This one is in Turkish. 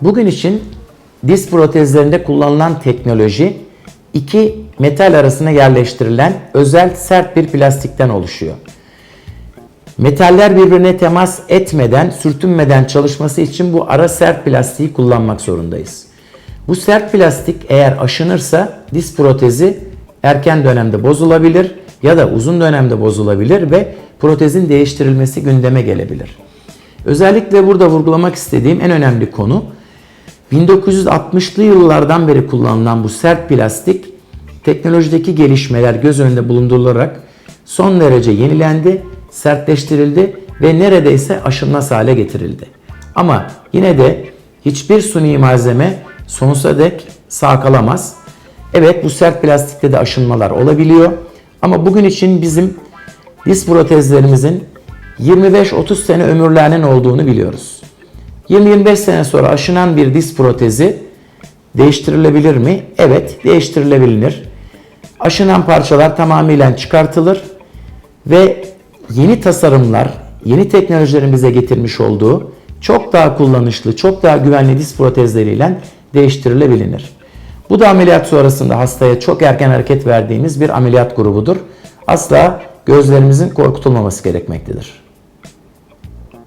Bugün için diz protezlerinde kullanılan teknoloji iki metal arasına yerleştirilen özel sert bir plastikten oluşuyor. Metaller birbirine temas etmeden, sürtünmeden çalışması için bu ara sert plastiği kullanmak zorundayız. Bu sert plastik eğer aşınırsa diz protezi erken dönemde bozulabilir ya da uzun dönemde bozulabilir ve protezin değiştirilmesi gündeme gelebilir. Özellikle burada vurgulamak istediğim en önemli konu 1960'lı yıllardan beri kullanılan bu sert plastik teknolojideki gelişmeler göz önünde bulundurularak son derece yenilendi, sertleştirildi ve neredeyse aşınmaz hale getirildi. Ama yine de hiçbir suni malzeme sonsuza dek sağ kalamaz. Evet bu sert plastikte de aşınmalar olabiliyor. Ama bugün için bizim diz protezlerimizin 25-30 sene ömürlerinin olduğunu biliyoruz. 20-25 sene sonra aşınan bir diz protezi değiştirilebilir mi? Evet, değiştirilebilir. Aşınan parçalar tamamıyla çıkartılır ve yeni tasarımlar, yeni teknolojilerin bize getirmiş olduğu çok daha kullanışlı, çok daha güvenli diz protezleriyle değiştirilebilir. Bu da ameliyat sonrasında hastaya çok erken hareket verdiğimiz bir ameliyat grubudur. Asla gözlerimizin korkutulmaması gerekmektedir.